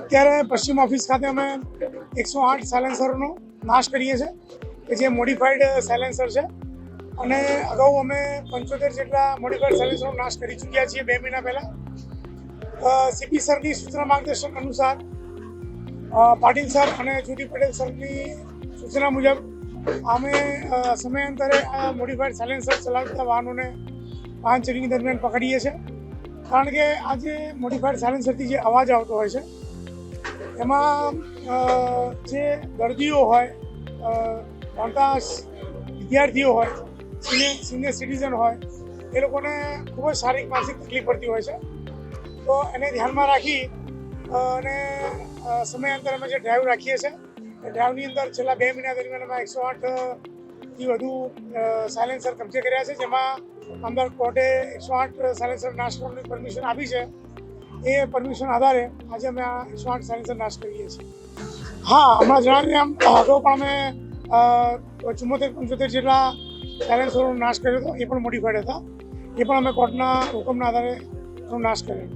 અત્યારે પશ્ચિમ ઓફિસ ખાતે અમે એકસો આઠ સાયલેન્સરનો નાશ કરીએ છીએ, કે જે મોડિફાઈડ સાયલેન્સર છે. અને અગાઉ અમે પંચોતેર જેટલા મોડિફાઈડ સાયલેન્સરનો નાશ કરી ચૂક્યા છીએ બે મહિના પહેલાં. સીપી સરની સૂચના માર્ગદર્શન અનુસાર પાટીલ સર અને જ્યોતિ પટેલ સરની સૂચના મુજબ, અમે સમયાંતરે આ મોડિફાઈડ સાયલેન્સર ચલાવતા વાહનોને વાહન ચેકિંગ દરમિયાન પકડીએ છીએ. કારણ કે આ જે મોડિફાઈડ સાયલેન્સરથી જે અવાજ આવતો હોય છે, એમાં જે દર્દીઓ હોય ભણતા વિદ્યાર્થીઓ હોય, સિનિયર સિનિયર સિટીઝન હોય, એ લોકોને ખૂબ જ શારીરિક, માનસિક તકલીફ પડતી હોય છે. તો એને ધ્યાનમાં રાખી અને સમયાંતરે અમે જે ડ્રાઈવ રાખીએ છીએ, એ ડ્રાઈવની અંદર છેલ્લા બે મહિના દરમિયાન અમે એકસો આઠથી વધુ સાયલેન્સર કબજે કર્યા છે, જેમાં અંદર કોર્ટે એકસો આઠ સાયલેન્સર નાશ કરવાની પરમિશન આપી છે. એ પરમિશન આધારે આજે અમે આ એકસો આઠ સાયલેન્સર નાશ કરીએ છીએ. હા, હમણાં જણાવ્યું એમ અગાઉ પણ અમે ચુમ્મોતેર, પંચોતેર જેટલા સાયલેન્સરનો નાશ કર્યો હતો, એ પણ મોડિફાઈડ હતા. એ પણ અમે કોર્ટના હુકમના આધારે નાશ કર્યો.